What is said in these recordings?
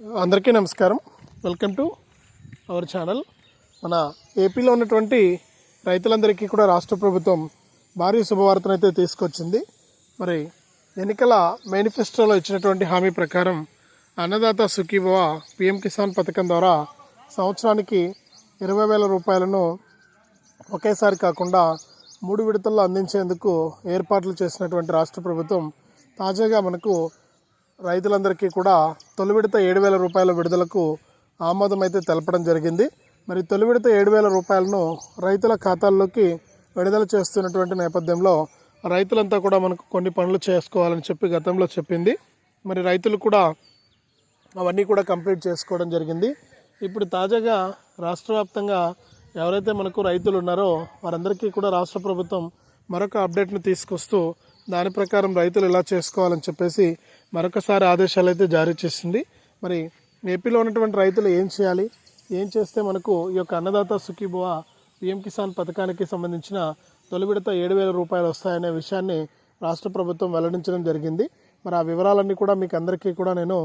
అందరికీ నమస్కారం. Welcome to our channel మన ఏపీలో ఉన్నటువంటి రైతులందరికీ కూడా రాష్ట్ర ప్రభుత్వం భారీ శుభవార్తను అయితే తీసుకొచ్చింది. మరి ఎన్నికల మేనిఫెస్టోలో ఇచ్చినటువంటి హామీ ప్రకారం అన్నదాత సుఖీభవ పిఎం కిసాన్ పథకం ద్వారా సంవత్సరానికి ఇరవై వేల రూపాయలను ఒకేసారి కాకుండా మూడు విడతల్లో అందించేందుకు ఏర్పాట్లు చేసినటువంటి రాష్ట్ర ప్రభుత్వం తాజాగా మనకు రైతులందరికీ కూడా తొలి విడత ఏడు వేల రూపాయల విడుదలకు ఆమోదం అయితే తెలపడం జరిగింది. మరి తొలి విడత ఏడు వేల రూపాయలను రైతుల ఖాతాల్లోకి విడుదల చేస్తున్నటువంటి నేపథ్యంలో రైతులంతా కూడా మనకు కొన్ని పనులు చేసుకోవాలని చెప్పి గతంలో చెప్పింది. మరి రైతులు కూడా అవన్నీ కూడా కంప్లీట్ చేసుకోవడం జరిగింది. ఇప్పుడు తాజాగా రాష్ట్ర వ్యాప్తంగా ఎవరైతే మనకు రైతులు ఉన్నారో వారందరికీ కూడా రాష్ట్ర ప్రభుత్వం మరొక అప్డేట్ను తీసుకొస్తూ దాని ప్రకారం రైతులు ఎలా చేసుకోవాలని చెప్పేసి మరొకసారి ఆదేశాలు అయితే జారీ చేసింది. మరి ఏపీలో ఉన్నటువంటి రైతులు ఏం చేయాలి? ఏం చేస్తే మనకు ఈ యొక్క అన్నదాత సుఖీబువ పిఎం కిసాన్ పథకానికి సంబంధించిన తొలి విడత ఏడు వేల రూపాయలు వస్తాయనే విషయాన్ని రాష్ట్ర ప్రభుత్వం వెల్లడించడం జరిగింది. మరి ఆ వివరాలన్నీ కూడా మీకు అందరికీ కూడా నేను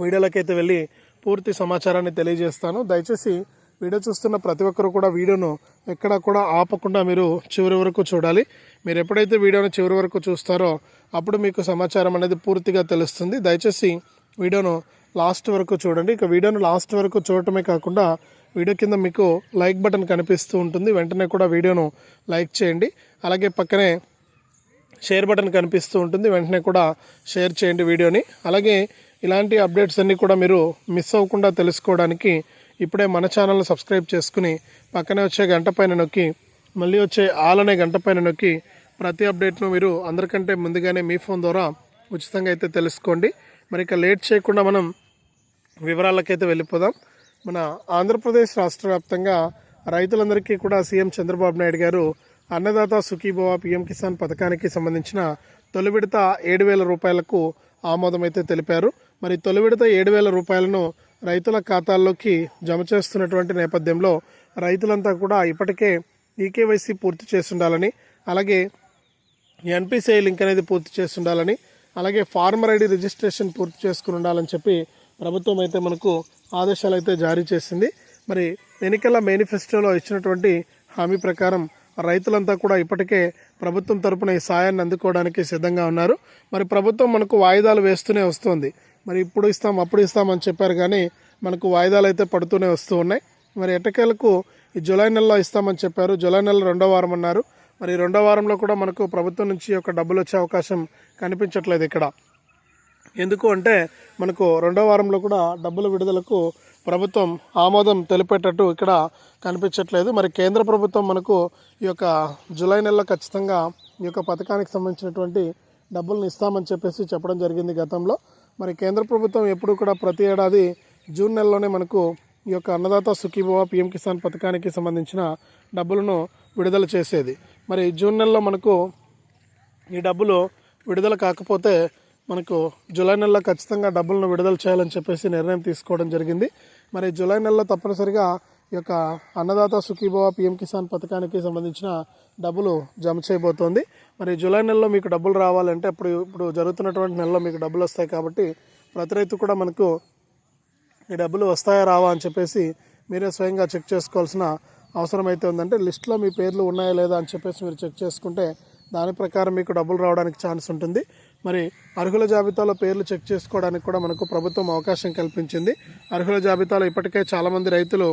వీడియోలకైతే వెళ్ళి పూర్తి సమాచారాన్ని తెలియజేస్తాను. దయచేసి వీడియో చూస్తున్న ప్రతి ఒక్కరు కూడా వీడియోను ఎక్కడ కూడా ఆపకుండా మీరు చివరి వరకు చూడాలి. మీరు ఎప్పుడైతే వీడియోను చివరి వరకు చూస్తారో అప్పుడు మీకు సమాచారం అనేది పూర్తిగా తెలుస్తుంది. దయచేసి వీడియోను లాస్ట్ వరకు చూడండి. ఇక వీడియోను లాస్ట్ వరకు చూడటమే కాకుండా వీడియో కింద మీకు లైక్ బటన్ కనిపిస్తూ ఉంటుంది. వెంటనే కూడా వీడియోను లైక్ చేయండి. అలాగే పక్కనే షేర్ బటన్ కనిపిస్తూ ఉంటుంది. వెంటనే కూడా షేర్ చేయండి వీడియోని. అలాగే ఇలాంటి అప్డేట్స్ అన్నీ కూడా మీరు మిస్ అవ్వకుండా తెలుసుకోవడానికి ఇప్పుడే మన ఛానల్ని సబ్స్క్రైబ్ చేసుకుని పక్కనే వచ్చే గంట పైన నొక్కి మళ్ళీ వచ్చే ఆల్ అనే గంట పైన నొక్కి ప్రతి అప్డేట్ను మీరు అందరికంటే ముందుగానే మీ ఫోన్ ద్వారా ఉచితంగా అయితే తెలుసుకోండి. మరి ఇక లేట్ చేయకుండా మనం వివరాలకైతే వెళ్ళిపోదాం. మన ఆంధ్రప్రదేశ్ రాష్ట్ర వ్యాప్తంగా రైతులందరికీ కూడా సీఎం చంద్రబాబు నాయుడు గారు అన్నదాత సుఖీభవ పిఎం కిసాన్ పథకానికి సంబంధించిన తొలి విడత ఏడు వేల రూపాయలకు ఆమోదం అయితే తెలిపారు. మరి తొలి విడత ఏడు వేల రూపాయలను రైతుల ఖాతాల్లోకి జమ చేస్తున్నటువంటి నేపథ్యంలో రైతులంతా కూడా ఇప్పటికే ఈకేవైసీ పూర్తి చేస్తుండాలని అలాగే ఎన్పిసిఐ లింక్ అనేది పూర్తి చేస్తుండాలని అలాగే ఫార్మర్ ఐడి రిజిస్ట్రేషన్ పూర్తి చేసుకుని ఉండాలని చెప్పి ప్రభుత్వం అయితే మనకు ఆదేశాలు అయితే జారీ చేసింది. మరి ఎన్నికల మేనిఫెస్టోలో ఇచ్చినటువంటి హామీ ప్రకారం రైతులంతా కూడా ఇప్పటికే ప్రభుత్వం తరపున ఈ సాయాన్ని అందుకోవడానికి సిద్ధంగా ఉన్నారు. మరి ప్రభుత్వం మనకు వాయిదాలు వేస్తూనే వస్తుంది. మరి ఇప్పుడు ఇస్తాం అప్పుడు ఇస్తామని చెప్పారు కానీ మనకు వాయిదాలు అయితే పడుతూనే వస్తూ ఉన్నాయి. మరి ఎటకేలకు ఈ జూలై నెలలో ఇస్తామని చెప్పారు. జూలై నెల రెండో వారం అన్నారు. మరి రెండో వారంలో కూడా మనకు ప్రభుత్వం నుంచి ఒక డబ్బులు వచ్చే అవకాశం కనిపించట్లేదు ఇక్కడ. ఎందుకు అంటే మనకు రెండో వారంలో కూడా డబ్బుల విడుదలకు ప్రభుత్వం ఆమోదం తెలిపేటట్టు ఇక్కడ కనిపించట్లేదు. మరి కేంద్ర ప్రభుత్వం మనకు ఈ యొక్క జూలై నెలలో ఖచ్చితంగా ఈ యొక్క పథకానికి సంబంధించినటువంటి డబ్బులను ఇస్తామని చెప్పేసి చెప్పడం జరిగింది గతంలో. మరి కేంద్ర ప్రభుత్వం ఎప్పుడు కూడా ప్రతి ఏడాది జూన్ నెలలోనే మనకు ఈ యొక్క అన్నదాత సుఖీభవ పిఎం కిసాన్ పథకానికి సంబంధించిన డబ్బులను విడుదల చేసేది. మరి జూన్ నెలలో మనకు ఈ డబ్బులు విడుదల కాకపోతే మనకు జూలై నెలలో ఖచ్చితంగా డబ్బులను విడుదల చేయాలని చెప్పేసి నిర్ణయం తీసుకోవడం జరిగింది. మరి జూలై నెలలో తప్పనిసరిగా ఈ యొక్క అన్నదాత సుఖీభవ పిఎం కిసాన్ పథకానికి సంబంధించిన డబ్బులు జమ చేయబోతోంది. మరి జూలై నెలలో మీకు డబ్బులు రావాలంటే అప్పుడు ఇప్పుడు జరుగుతున్నటువంటి నెలలో మీకు డబ్బులు వస్తాయి కాబట్టి ప్రతి రైతు కూడా మనకు ఈ డబ్బులు వస్తాయా రావా అని చెప్పేసి మీరే స్వయంగా చెక్ చేసుకోవాల్సిన అవసరం అయితే ఉందంటే లిస్ట్లో మీ పేర్లు ఉన్నాయా లేదా అని చెప్పేసి మీరు చెక్ చేసుకుంటే దాని ప్రకారం మీకు డబ్బులు రావడానికి ఛాన్స్ ఉంటుంది. మరి అర్హుల జాబితాలో పేర్లు చెక్ చేసుకోవడానికి కూడా మనకు ప్రభుత్వం అవకాశం కల్పించింది. అర్హుల జాబితాలో ఇప్పటికే చాలామంది రైతులు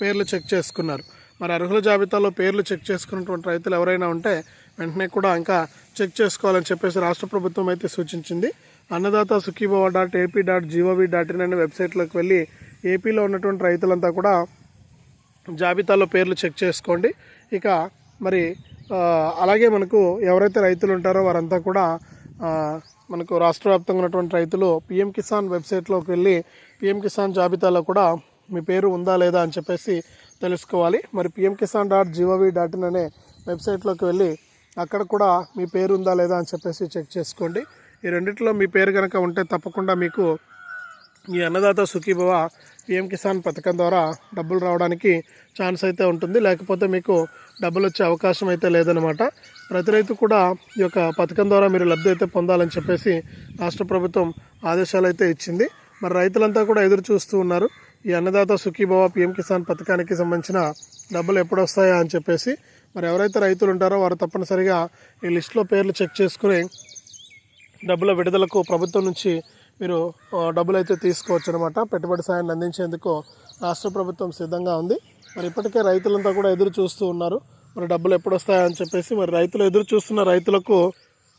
పేర్లు చెక్ చేసుకున్నారు. మరి అర్హుల జాబితాలో పేర్లు చెక్ చేసుకున్నటువంటి రైతులు ఎవరైనా ఉంటే వెంటనే కూడా ఇంకా చెక్ చేసుకోవాలని చెప్పేసి రాష్ట్ర ప్రభుత్వం అయితే సూచించింది. Annadata Sukhibhava dot AP dot gov dot in అనే వెబ్సైట్లోకి వెళ్ళి ఏపీలో ఉన్నటువంటి రైతులంతా కూడా జాబితాలో పేర్లు చెక్ చేసుకోండి. ఇక మరి అలాగే మనకు ఎవరైతే రైతులు ఉంటారో వారంతా కూడా మనకు రాష్ట్ర వ్యాప్తంగా ఉన్నటువంటి రైతులు పిఎం కిసాన్ వెబ్సైట్లోకి వెళ్ళి పిఎం కిసాన్ జాబితాలో కూడా మీ పేరు ఉందా లేదా అని చెప్పేసి తెలుసుకోవాలి. మరి PM Kisan dot gov dot in అనే వెబ్సైట్లోకి వెళ్ళి అక్కడ కూడా మీ పేరు ఉందా లేదా అని చెప్పేసి చెక్ చేసుకోండి. ఈ రెండిట్లో మీ పేరు కనుక ఉంటే తప్పకుండా మీకు ఈ అన్నదాత సుఖీభవ పిఎం కిసాన్ పథకం ద్వారా డబ్బులు రావడానికి ఛాన్స్ అయితే ఉంటుంది. లేకపోతే మీకు డబ్బులు వచ్చే అవకాశం అయితే లేదనమాట ప్రతి రైతు కూడా ఈ యొక్క పథకం ద్వారా మీరు లబ్ధి అయితే పొందాలని చెప్పేసి రాష్ట్ర ప్రభుత్వం ఆదేశాలు అయితే ఇచ్చింది. మరి రైతులంతా కూడా ఎదురు చూస్తూ ఉన్నారు. ఈ అన్నదాత సుఖీభవ పిఎం కిసాన్ పథకానికి సంబంధించిన డబ్బులు ఎప్పుడు వస్తాయా అని చెప్పేసి. మరి ఎవరైతే రైతులు ఉంటారో వారు తప్పనిసరిగా ఈ లిస్టులో పేర్లు చెక్ చేసుకుని డబ్బుల విడుదలకు ప్రభుత్వం నుంచి మీరు డబ్బులు అయితే తీసుకోవచ్చు అనమాట పెట్టుబడి సాయాన్ని అందించేందుకు రాష్ట్ర ప్రభుత్వం సిద్ధంగా ఉంది. మరి ఇప్పటికే రైతులంతా కూడా ఎదురు చూస్తూ ఉన్నారు. మరి డబ్బులు ఎప్పుడు వస్తాయని చెప్పేసి మరి రైతులు ఎదురు చూస్తున్న రైతులకు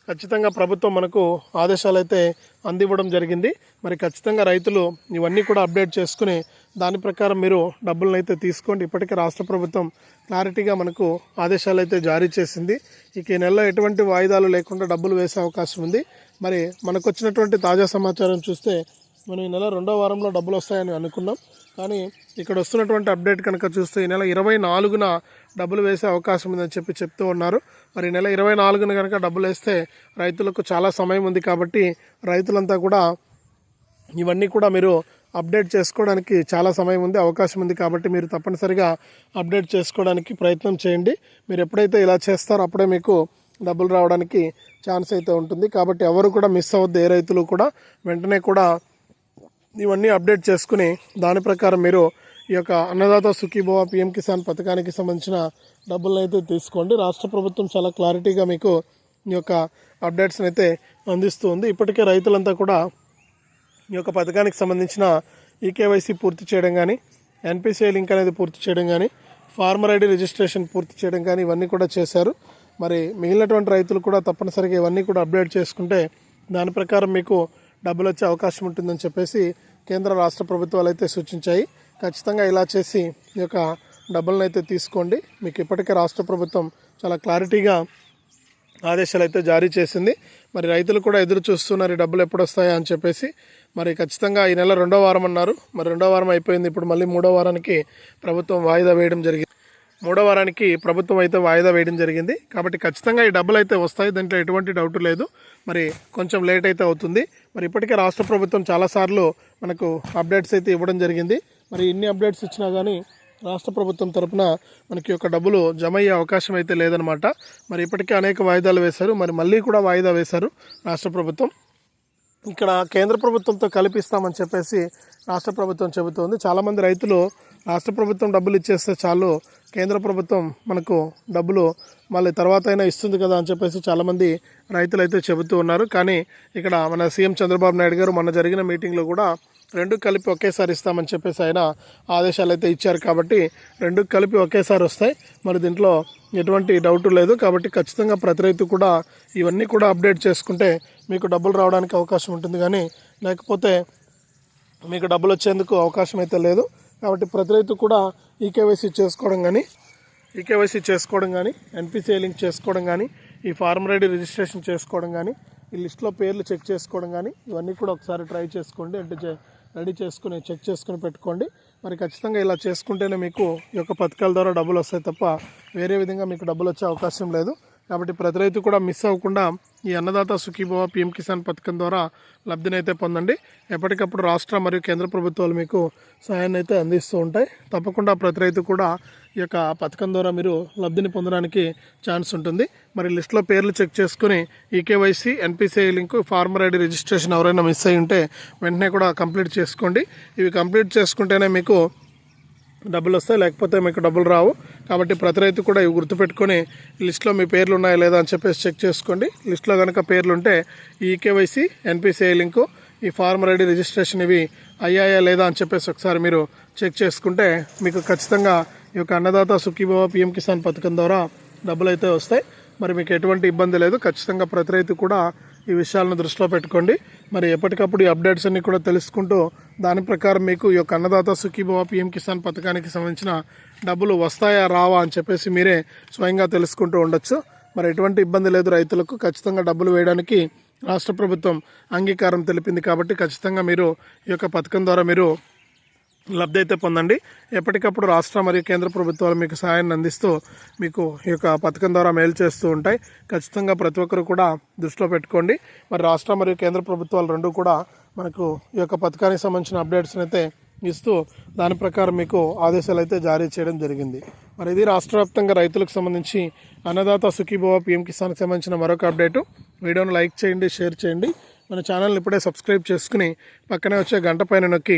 ఖచ్చితంగా ప్రభుత్వం మనకు ఆదేశాలు అయితే అందివ్వడం జరిగింది. మరి ఖచ్చితంగా రైతులు ఇవన్నీ కూడా అప్డేట్ చేసుకుని దాని ప్రకారం మీరు డబ్బులను అయితే తీసుకోండి. ఇప్పటికే రాష్ట్ర ప్రభుత్వం క్లారిటీగా మనకు ఆదేశాలు అయితే జారీ చేసింది. ఇక ఈ నెలలో ఎటువంటి వాయిదాలు లేకుండా డబ్బులు వేసే అవకాశం ఉంది. మరి మనకు వచ్చినటువంటి తాజా సమాచారం చూస్తే మనం ఈ నెల రెండో వారంలో డబ్బులు వస్తాయని అనుకున్నాం. కానీ ఇక్కడ వస్తున్నటువంటి అప్డేట్ కనుక చూస్తే ఈ నెల ఇరవై నాలుగున డబ్బులు వేసే అవకాశం ఉందని చెప్పి చెప్తూ ఉన్నారు. మరి ఈ నెల ఇరవై నాలుగున కనుక డబ్బులు వేస్తే రైతులకు చాలా సమయం ఉంది కాబట్టి రైతులంతా కూడా ఇవన్నీ కూడా మీరు అప్డేట్ చేసుకోవడానికి చాలా సమయం ఉంది అవకాశం ఉంది కాబట్టి మీరు తప్పనిసరిగా అప్డేట్ చేసుకోవడానికి ప్రయత్నం చేయండి. మీరు ఎప్పుడైతే ఇలా చేస్తారో అప్పుడే మీకు డబ్బులు రావడానికి ఛాన్స్ అయితే ఉంటుంది. కాబట్టి ఎవరు కూడా మిస్ అవ్వద్దు. ఏ రైతులు కూడా వెంటనే కూడా ఇవన్నీ అప్డేట్ చేసుకుని దాని ప్రకారం మీరు ఈ యొక్క అన్నదాత సుఖీభవ పిఎం కిసాన్ పథకానికి సంబంధించిన డబ్బులను అయితే తీసుకోండి. రాష్ట్ర ప్రభుత్వం చాలా క్లారిటీగా మీకు ఈ యొక్క అప్డేట్స్ని అయితే అందిస్తూ ఉంది. ఇప్పటికే రైతులంతా కూడా ఈ యొక్క పథకానికి సంబంధించిన ఈకేవైసీ పూర్తి చేయడం కానీ ఎన్పిసిఐ లింక్ అనేది పూర్తి చేయడం కానీ ఫార్మర్ ఐడి రిజిస్ట్రేషన్ పూర్తి చేయడం కానీ ఇవన్నీ కూడా చేశారు. మరి మిగిలినటువంటి రైతులు కూడా తప్పనిసరిగా ఇవన్నీ కూడా అప్డేట్ చేసుకుంటే దాని ప్రకారం మీకు డబ్బులు వచ్చే అవకాశం ఉంటుందని చెప్పేసి కేంద్ర రాష్ట్ర ప్రభుత్వాలు అయితే సూచించాయి. ఖచ్చితంగా ఇలా చేసి ఈ యొక్క డబ్బులను అయితే తీసుకోండి. మీకు ఇప్పటికే రాష్ట్ర ప్రభుత్వం చాలా క్లారిటీగా ఆదేశాలు అయితే జారీ చేసింది. మరి రైతులు కూడా ఎదురు చూస్తున్నారు ఈ డబ్బులు ఎప్పుడు వస్తాయా అని చెప్పేసి. మరి ఖచ్చితంగా ఈ నెల రెండో వారం అన్నారు. మరి రెండో వారం అయిపోయింది. ఇప్పుడు మళ్ళీ మూడో వారానికి ప్రభుత్వం వాయిదా వేయడం జరిగింది. మూడో వారానికి ప్రభుత్వం అయితే వాయిదా వేయడం జరిగింది. కాబట్టి ఖచ్చితంగా ఈ డబ్బులు అయితే వస్తాయి. దాంట్లో ఎటువంటి డౌట్ లేదు. మరి కొంచెం లేట్ అయితే అవుతుంది. మరి ఇప్పటికే రాష్ట్ర ప్రభుత్వం చాలాసార్లు మనకు అప్డేట్స్ అయితే ఇవ్వడం జరిగింది. మరి ఇన్ని అప్డేట్స్ ఇచ్చినా కానీ రాష్ట్ర ప్రభుత్వం తరపున మనకి యొక్క డబ్బులు జమ అయ్యే అవకాశం అయితే లేదనమాట మరి ఇప్పటికే అనేక వాయిదాలు వేశారు. మరి మళ్ళీ కూడా వాయిదా వేశారు రాష్ట్ర ప్రభుత్వం. ఇక్కడ కేంద్ర ప్రభుత్వంతో కల్పిస్తామని చెప్పేసి రాష్ట్ర ప్రభుత్వం చెబుతోంది. చాలామంది రైతులు రాష్ట్ర ప్రభుత్వం డబ్బులు ఇచ్చేస్తే చాలు కేంద్ర ప్రభుత్వం మనకు డబ్బులు మళ్ళీ తర్వాత అయినా ఇస్తుంది కదా అని చెప్పేసి చాలామంది రైతులు అయితే చెబుతూ ఉన్నారు. కానీ ఇక్కడ మన సీఎం చంద్రబాబు నాయుడు గారు మొన్న జరిగిన మీటింగ్లో కూడా రెండు కలిపి ఒకేసారి ఇస్తామని చెప్పేసి ఆయన ఆదేశాలు అయితే ఇచ్చారు కాబట్టి రెండు కలిపి ఒకేసారి వస్తాయి. మరి దీంట్లో ఎటువంటి డౌట్ లేదు. కాబట్టి ఖచ్చితంగా ప్రతి రైతు కూడా ఇవన్నీ కూడా అప్డేట్ చేసుకుంటే మీకు డబ్బులు రావడానికి అవకాశం ఉంటుంది. కానీ లేకపోతే మీకు డబ్బులు వచ్చేందుకు అవకాశం అయితే లేదు. కాబట్టి ప్రతి రైతు కూడా ఈకేవైసీ చేసుకోవడం కానీ ఈకేవైసీ చేసుకోవడం కానీ ఎన్పిసిఐ లింక్ చేసుకోవడం కానీ ఈ ఫార్మర్ ఐడి రిజిస్ట్రేషన్ చేసుకోవడం కానీ ఈ లిస్ట్లో పేర్లు చెక్ చేసుకోవడం కానీ ఇవన్నీ కూడా ఒకసారి ట్రై చేసుకోండి. అంటే రెడీ చేసుకుని చెక్ చేసుకుని పెట్టుకోండి. మరి ఖచ్చితంగా ఇలా చేసుకుంటేనే మీకు ఈ యొక్క పథకాల ద్వారా డబ్బులు వస్తాయి తప్ప వేరే విధంగా మీకు డబ్బులు వచ్చే అవకాశం లేదు. కాబట్టి ప్రతి రైతు కూడా మిస్ అవ్వకుండా ఈ అన్నదాత సుఖీభవ పిఎం కిసాన్ పథకం ద్వారా లబ్ధినైతే పొందండి. ఎప్పటికప్పుడు రాష్ట్ర మరియు కేంద్ర ప్రభుత్వాలు మీకు సహాయాన్ని అయితే అందిస్తూ ఉంటాయి. తప్పకుండా ప్రతి రైతు కూడా ఈ యొక్క పథకం ద్వారా మీరు లబ్ధిని పొందడానికి ఛాన్స్ ఉంటుంది. మరి లిస్ట్లో పేర్లు చెక్ చేసుకుని eKYC NPCI link farmer ID registration ఎవరైనా మిస్ అయి ఉంటే వెంటనే కూడా కంప్లీట్ చేసుకోండి. ఇవి కంప్లీట్ చేసుకుంటేనే మీకు డబ్బులు వస్తాయి లేకపోతే మీకు డబ్బులు రావు. కాబట్టి ప్రతి రైతు కూడా ఇవి గుర్తుపెట్టుకొని లిస్ట్లో మీ పేర్లు ఉన్నాయా లేదా అని చెప్పేసి చెక్ చేసుకోండి. లిస్ట్లో కనుక పేర్లు ఉంటే ఈ ఈకేవైసీ ఎన్పిసిఐ లింకు ఈ ఫార్మర్ ఐడి రిజిస్ట్రేషన్ ఇవి అయ్యాయా లేదా అని చెప్పేసి ఒకసారి మీరు చెక్ చేసుకుంటే మీకు ఖచ్చితంగా ఈ యొక్క అన్నదాత సుఖీభవ పిఎం కిసాన్ పథకం ద్వారా డబ్బులు అయితే వస్తాయి. మరి మీకు ఎటువంటి ఇబ్బంది లేదు. ఖచ్చితంగా ప్రతి రైతు కూడా ఈ విషయాలను దృష్టిలో పెట్టుకోండి. మరి ఎప్పటికప్పుడు ఈ అప్డేట్స్ అన్ని కూడా తెలుసుకుంటూ దాని ప్రకారం మీకు ఈ యొక్క అన్నదాత సుఖీభవ పిఎం కిసాన్ పథకానికి సంబంధించిన డబ్బులు వస్తాయా రావా అని చెప్పేసి మీరే స్వయంగా తెలుసుకుంటూ ఉండొచ్చు. మరి ఎటువంటి ఇబ్బంది లేదు రైతులకు. ఖచ్చితంగా డబ్బులు వేయడానికి రాష్ట్ర ప్రభుత్వం అంగీకారం తెలిపింది కాబట్టి ఖచ్చితంగా మీరు ఈ యొక్క పథకం ద్వారా మీరు లబ్ధి అయితే పొందండి. ఎప్పటికప్పుడు రాష్ట్ర మరియు కేంద్ర ప్రభుత్వాలు మీకు సహాయాన్ని అందిస్తూ మీకు ఈ యొక్క పథకం ద్వారా మేలు చేస్తూ ఉంటాయి. ఖచ్చితంగా ప్రతి ఒక్కరు కూడా దృష్టిలో పెట్టుకోండి. మరి రాష్ట్ర మరియు కేంద్ర ప్రభుత్వాలు రెండు కూడా మనకు ఈ యొక్క పథకానికి సంబంధించిన అప్డేట్స్ని అయితే ఇస్తూ దాని ప్రకారం మీకు ఆదేశాలు అయితే జారీ చేయడం జరిగింది. మరి ఇది రాష్ట్ర వ్యాప్తంగా రైతులకు సంబంధించి అన్నదాత సుఖీభవ పిఎం కిసాన్కి సంబంధించిన మరొక అప్డేటు. వీడియోను లైక్ చేయండి షేర్ చేయండి. మన ఛానల్ని ఇప్పుడే సబ్స్క్రైబ్ చేసుకుని పక్కనే వచ్చే గంట పైన నొక్కి